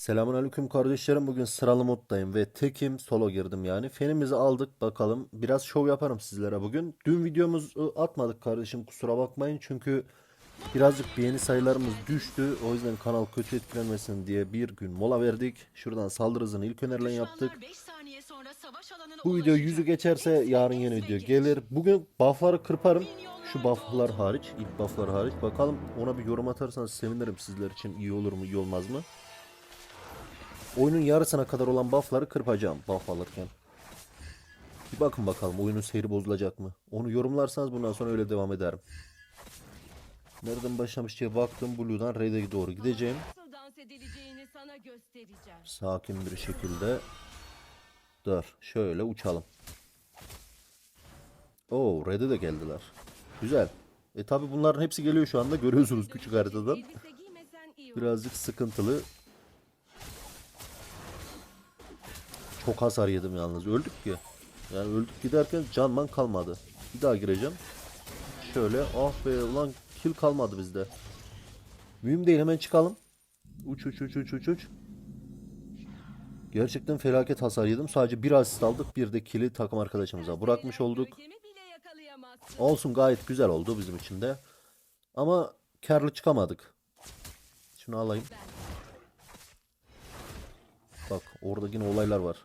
Selamun aleyküm kardeşlerim. Bugün sıralı moddayım ve tekim solo girdim yani. Fenimizi aldık bakalım. Biraz şov yaparım sizlere bugün. Dün videomuzu atmadık kardeşim kusura bakmayın. Çünkü birazcık beğeni sayılarımız düştü. O yüzden kanal kötü etkilenmesin diye bir gün mola verdik. Şuradan saldırı hızını ilk önerilen yaptık. Bu video yüzü geçerse yarın yeni video gelir. Bugün buffları kırparım. Şu bufflar hariç, ilk bufflar hariç. Bakalım ona bir yorum atarsanız sevinirim sizler için. iyi olur mu, iyi olmaz mı? Oyunun yarısına kadar olan buffları kırpacağım buff alırken. Bir bakın bakalım oyunun seyri bozulacak mı? Onu yorumlarsanız bundan sonra öyle devam ederim. Nereden başlamış diye baktım. Blue'dan Red'e doğru gideceğim. Sakin bir şekilde. Dur. Şöyle uçalım. Oo Red'e de geldiler. Güzel. E tabi bunların hepsi geliyor şu anda. Görüyorsunuz küçük haritadan. Birazcık sıkıntılı. Çok hasar yedim yalnız. Öldük ki. Yani öldük giderken canman kalmadı. Bir daha gireceğim. Şöyle ah be ulan kill kalmadı bizde. Mühim değil hemen çıkalım. Uç uç uç uç uç uç. Gerçekten felaket hasar yedim. Sadece bir asist aldık. Bir de kill'i takım arkadaşımıza bırakmış olduk. Olsun gayet güzel oldu bizim için de. Ama karlı çıkamadık. Şunu alayım. Bak orada yine olaylar var.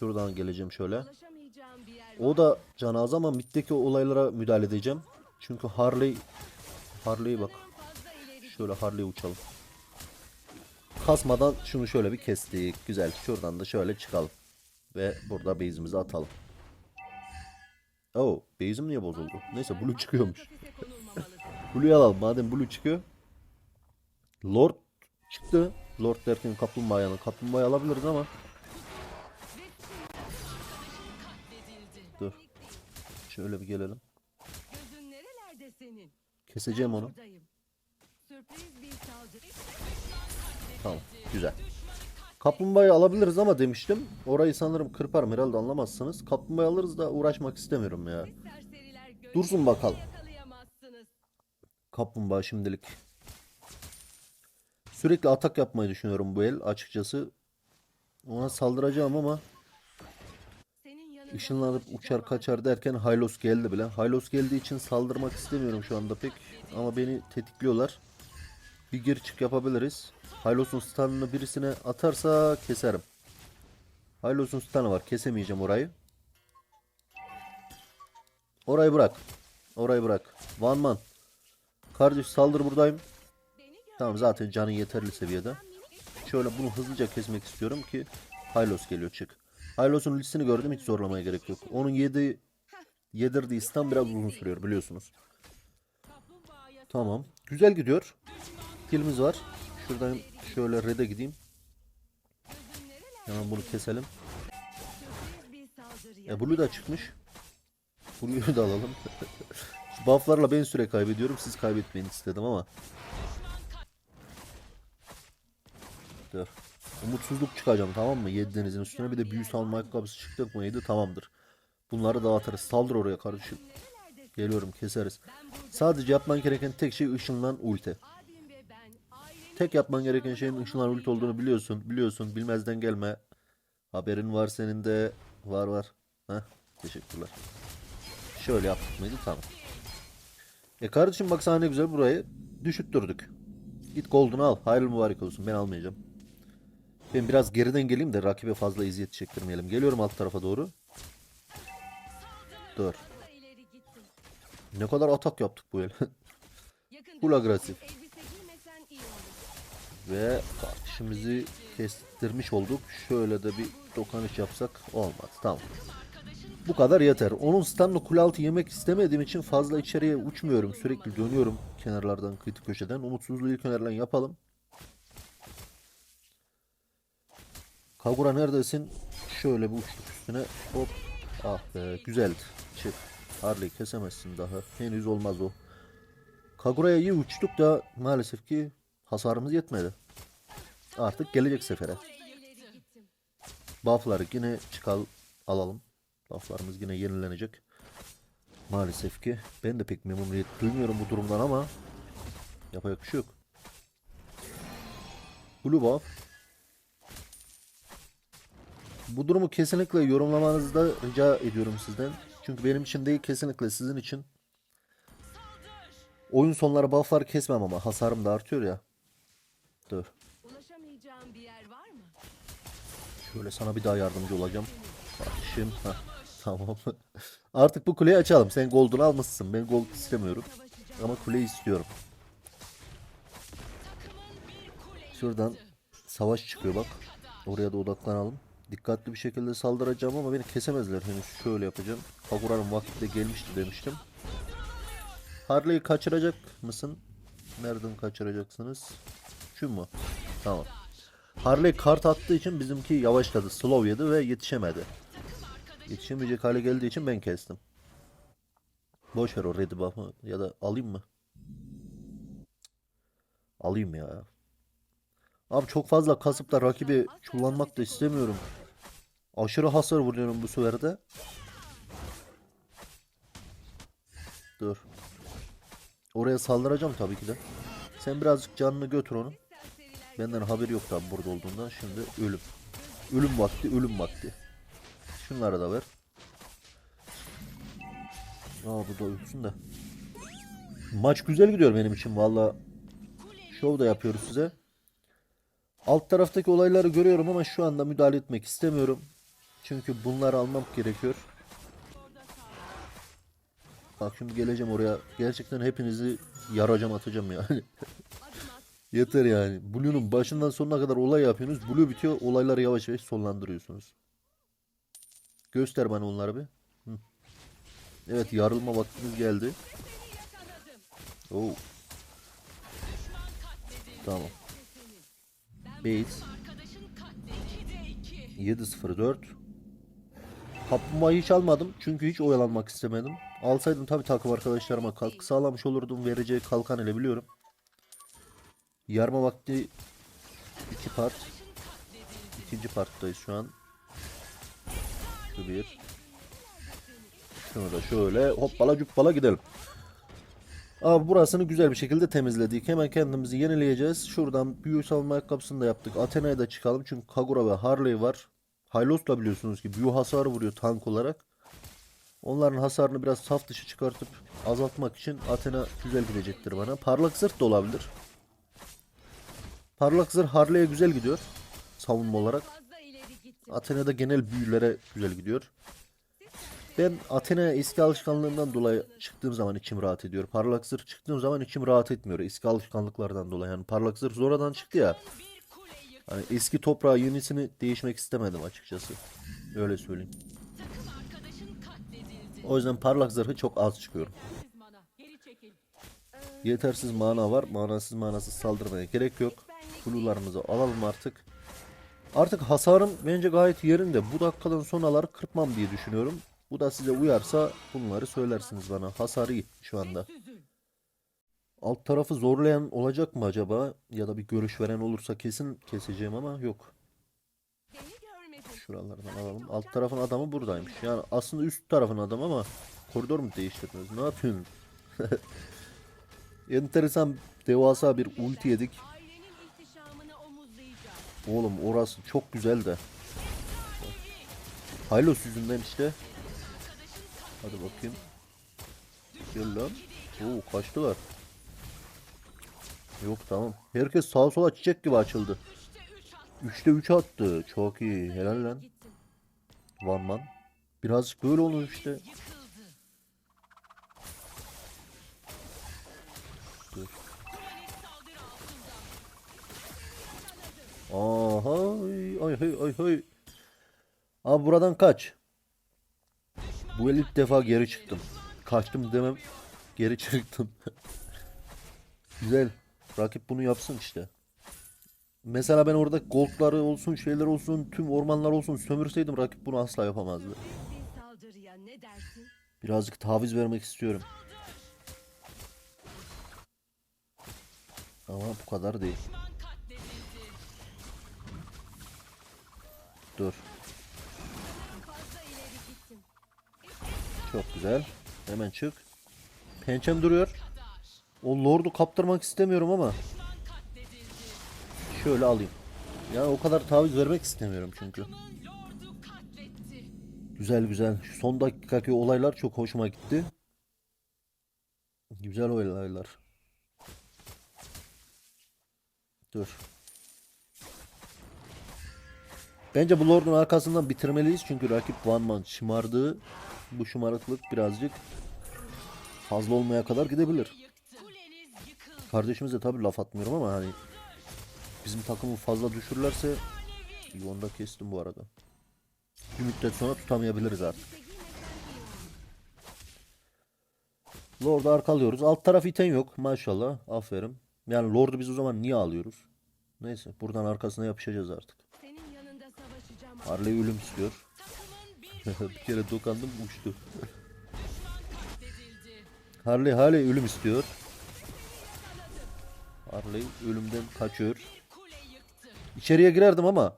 Şuradan geleceğim şöyle. O da can az ama middeki olaylara müdahale edeceğim. Çünkü Harley Harley'e bak. Şöyle Harley uçalım. Kasmadan şunu şöyle bir kestik. Güzel. Şuradan da şöyle çıkalım. Ve burada base'imizi atalım. Oo, base'im niye bozuldu? Neyse Blue çıkıyormuş. Blue'yu alalım madem Blue çıkıyor. Lord çıktı. Lord derken kaplumbağa yanı. Kaplumbağayı alabiliriz ama. Şöyle bir gelelim. Gözün nerelerde senin? Keseceğim onu. Buradayım. Sürpriz bir saldırı. Tamam. Güzel. Kaplumbağayı alabiliriz ama demiştim. Orayı sanırım kırparım herhalde anlamazsınız. Kaplumbağayı alırız da uğraşmak istemiyorum ya. Serseriler Dursun bakalım. yakalayamazsınız. Kaplumbağa şimdilik. Sürekli atak yapmayı düşünüyorum bu el açıkçası. Ona saldıracağım ama Dolaşacağım uçar kaçar derken Hylos geldi bile. Hylos geldiği için saldırmak istemiyorum şu anda pek. Ama beni tetikliyorlar. Bir gir çık yapabiliriz. Hylos'un stun'ını birisine atarsa keserim. Hylos'un stun'ı var. Kesemeyeceğim orayı. Orayı bırak. Orayı bırak. One man. Kardeş saldır buradayım. Tamam zaten canın yeterli seviyede. Şöyle bunu hızlıca kesmek istiyorum ki Hylos geliyor çık. Hylos'un listini gördüm hiç zorlamaya gerek yok. Onun yedi yedirdiği stun biraz uzun sürüyor biliyorsunuz. Tamam. Güzel gidiyor. Killimiz var. Şuradan şöyle red'e gideyim. Hemen bunu keselim. E Blue da çıkmış. Blue'yu da alalım. Şu bufflarla ben süre kaybediyorum. Siz kaybetmeyin istedim ama. Dur. Umutsuzluk çıkacağım tamam mı? Yediğinizin üstüne bir de büyü salma ayakkabısı çıktık mı yedi tamamdır. Bunları dağıtırız. Saldır oraya kardeşim. Geliyorum keseriz. Sadece yapman gereken tek şey ışınlan ulti. Tek yapman gereken şeyin ışınlan ulti olduğunu biliyorsun. Biliyorsun. Bilmezden gelme. Haberin var senin de. Var var. Heh, teşekkürler. Şöyle yaptık mıydı? Tamam. E kardeşim bak sana ne güzel burayı düşüttürdük. Git Golden'ı al. Hayırlı mübarek olsun. Ben almayacağım. Ben biraz geriden geleyim de rakibe fazla eziyet çektirmeyelim. Geliyorum alt tarafa doğru. Dur. Ne kadar atak yaptık bu el. Full agresif. Ve kardeşimizi kestirmiş olduk. Şöyle de bir dokunuş yapsak olmaz. Tamam. Bu kadar yeter. Onun stun'ını kule altı yemek istemediğim için fazla içeriye uçmuyorum. Sürekli dönüyorum kenarlardan, kritik köşeden. Umutsuzluğu ilk önerilen yapalım. Kagura neredesin? Şöyle bir uçtuk üstüne. Hop. Ah be güzeldi. Çık. Harley kesemezsin daha. Henüz olmaz o. Kagura'ya iyi uçtuk da maalesef ki hasarımız yetmedi. Artık gelecek sefere. Buff'ları yine çıkal alalım. Buff'larımız yine yenilenecek. Maalesef ki ben de pek memnuniyet duymuyorum bu durumdan ama yapacak bir şey yok. Blue buff. Bu durumu kesinlikle yorumlamanızı da rica ediyorum sizden. Çünkü benim için değil kesinlikle sizin için. Oyun sonları bufflar kesmem ama hasarım da artıyor ya. Dur. Şöyle sana bir daha yardımcı olacağım. Kardeşim. Heh, tamam. Artık bu kuleyi açalım. Sen gold'unu almışsın. Ben gold istemiyorum. Ama kuleyi istiyorum. Şuradan savaş çıkıyor bak. Oraya da odaklanalım. Dikkatli bir şekilde saldıracağım ama beni kesemezler henüz. Şöyle yapacağım. Kagura'nın vakti de gelmişti demiştim. Harley'i kaçıracak mısın? Nereden kaçıracaksınız? Şu mu? Tamam. Harley kart attığı için bizimki yavaşladı. Slow yedi ve yetişemedi. Yetişemeyecek hale geldiği için ben kestim. Boş ver o red buff'ı ya da alayım mı? Alayım ya. Abi çok fazla kasıp da rakibi kullanmak da istemiyorum. Aşırı hasar vuruyorum bu sefer de. Dur. Oraya saldıracağım tabii ki de. Sen birazcık canını götür onun. Benden haberi yok tabi burada olduğundan. Şimdi ölüm. Ölüm vakti, ölüm vakti. Şunları da ver. Aa bu da ölsün de. Maç güzel gidiyor benim için valla. Şov da yapıyoruz size. Alt taraftaki olayları görüyorum ama şu anda müdahale etmek istemiyorum. Çünkü bunları almam gerekiyor. Bak şimdi geleceğim oraya. Gerçekten hepinizi yaracağım atacağım yani. Yeter yani. Blue'nun başından sonuna kadar olay yapıyorsunuz. Blue bitiyor. Olayları yavaş yavaş sonlandırıyorsunuz. Göster bana onları bir. Hı. Evet yarılma vaktiniz geldi. Oo. Tamam. Base. 704. Kaplumbağayı hiç almadım. Çünkü hiç oyalanmak istemedim. Alsaydım tabii takım arkadaşlarıma katkı sağlamış olurdum. Vereceği kalkan ile biliyorum. Yarma vakti iki part. İkinci parttayız şu an. Şu bir. Şunu da şöyle hoppala cuppala gidelim. Abi burasını güzel bir şekilde temizledik. Hemen kendimizi yenileyeceğiz. Şuradan büyü savunma ayakkabısını da yaptık. Athena'ya da çıkalım. Çünkü Kagura ve Harley var. Hylos da biliyorsunuz ki büyü hasarı vuruyor tank olarak. Onların hasarını biraz saf dışı çıkartıp azaltmak için Athena güzel gidecektir bana. Parlak zırh da olabilir. Parlak zırh Harley'e güzel gidiyor. Savunma olarak. Athena'da genel büyülere güzel gidiyor. Ben Athena'ya eski alışkanlığımdan dolayı çıktığım zaman içim rahat ediyor. Parlak zırh çıktığım zaman içim rahat etmiyor. Eski alışkanlıklardan dolayı. Yani parlak zırh sonradan çıktı ya. Hani eski toprağa yenisini değişmek istemedim açıkçası. Öyle söyleyeyim. O yüzden parlak zırhı çok az çıkıyorum. Yetersiz mana var. Manasız manasız saldırmaya gerek yok. Blue'larımızı alalım artık. Artık hasarım bence gayet yerinde. Bu dakikadan sonraları kırpmam diye düşünüyorum. Bu da size uyarsa bunları söylersiniz bana. Hasarı iyi şu anda. Alt tarafı zorlayan olacak mı acaba? Ya da bir görüş veren olursa kesin keseceğim ama yok. Şuralardan alalım. Alt tarafın adamı buradaymış. Yani aslında üst tarafın adamı ama koridor mu değiştirdiniz? Ne yapıyorsunuz? Enteresan devasa bir ulti yedik. Oğlum orası çok güzel de. Hylos yüzünden işte. Hadi bakayım. Gel lan. Oo kaçtılar. Yok tamam. Herkes sağa sola çiçek gibi açıldı. 3'te 3 attı. Çok iyi. Helal lan. One man. Birazcık böyle olur işte. Aha, ay ay ay ay. Abi buradan kaç. Bu el ilk defa geri çıktım. Kaçtım demem. Geri çıktım. Güzel. Rakip bunu yapsın işte. Mesela ben orada goldları olsun, şeyler olsun, tüm ormanlar olsun sömürseydim rakip bunu asla yapamazdı. Birazcık taviz vermek istiyorum. Ama bu kadar değil. Dur. Çok güzel. Hemen çık. Pençem duruyor. O lordu kaptırmak istemiyorum ama. şöyle alayım. Yani o kadar taviz vermek istemiyorum çünkü. Güzel güzel. Şu son dakikaki olaylar çok hoşuma gitti. Güzel olaylar. Dur. Bence bu Lord'un arkasından bitirmeliyiz çünkü rakip One Man şımardığı bu şımarıklık birazcık fazla olmaya kadar gidebilir. Kardeşimize tabii laf atmıyorum ama hani bizim takımı fazla düşürürlerse iyi onu da kestim bu arada. Bir müddet sonra tutamayabiliriz artık. Lord'u arkalıyoruz. Alt taraf iten yok maşallah. Aferin. Yani Lord'u biz o zaman niye alıyoruz? Neyse buradan arkasına yapışacağız artık. Harley ölüm istiyor. Bir kere dokandım uçtu. Harley Harley ölüm istiyor. Harley ölümden kaçıyor. İçeriye girerdim ama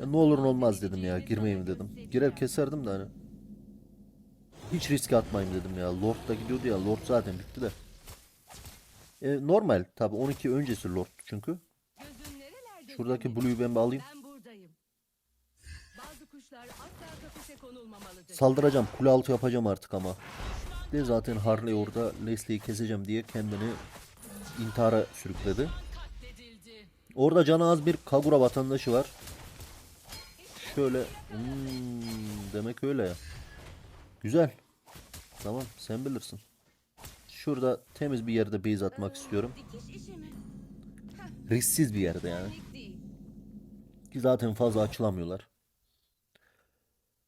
Ya ne olur ne olmaz dedim ya girmeyeyim dedim. Girer keserdim de hani. Hiç riske atmayayım dedim ya. Lord da gidiyordu ya. Lord zaten bitti de. E, normal tabi 12 öncesi Lord çünkü. Şuradaki? Blue'yu ben bir alayım. Saldıracağım. Kule altı yapacağım artık ama. De zaten Harley orada Leslie'yi keseceğim diye kendini intihara sürükledi. Orada canı az bir Kagura vatandaşı var. Şöyle hmm, demek öyle ya. Güzel. Tamam sen bilirsin. Şurada temiz bir yerde base atmak istiyorum. Risksiz bir yerde yani. Ki zaten fazla açılamıyorlar.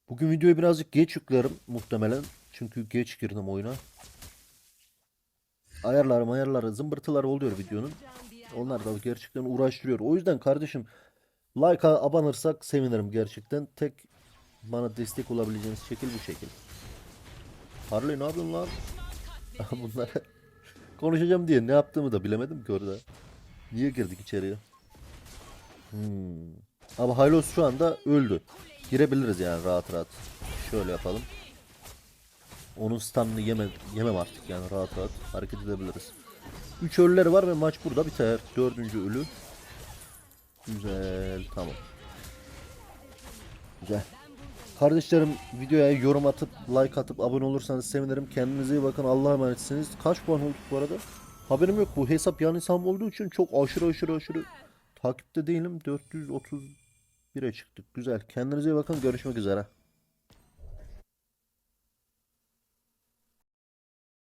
Bugün videoyu birazcık geç yüklerim muhtemelen. Çünkü geç girdim oyuna. Ayarları zımbırtılar oluyor videonun. Onlar da gerçekten uğraştırıyor. O yüzden kardeşim like'a abanırsak sevinirim gerçekten. Tek bana destek olabileceğiniz şekil bu şekil. Harley ne yapıyorsun lan? Bunlara konuşacağım diye ne yaptığımı da bilemedim ki orada. Niye girdik içeriye? Hmm. Ama Hylos şu anda öldü. Girebiliriz yani rahat rahat. Şöyle yapalım. Onun stun'ını yeme, yemem artık yani rahat rahat hareket edebiliriz. 3 ölüleri var ve maç burada biter. Dördüncü ölü. Güzel tamam. Güzel. Kardeşlerim videoya yorum atıp like atıp abone olursanız sevinirim. Kendinize iyi bakın. Allah'a emanetsiniz. Kaç puan olduk bu arada? Haberim yok. Bu hesap yan hesabım olduğu için çok aşırı aşırı aşırı takipte değilim. 431'e çıktık. Güzel. Kendinize iyi bakın. Görüşmek üzere.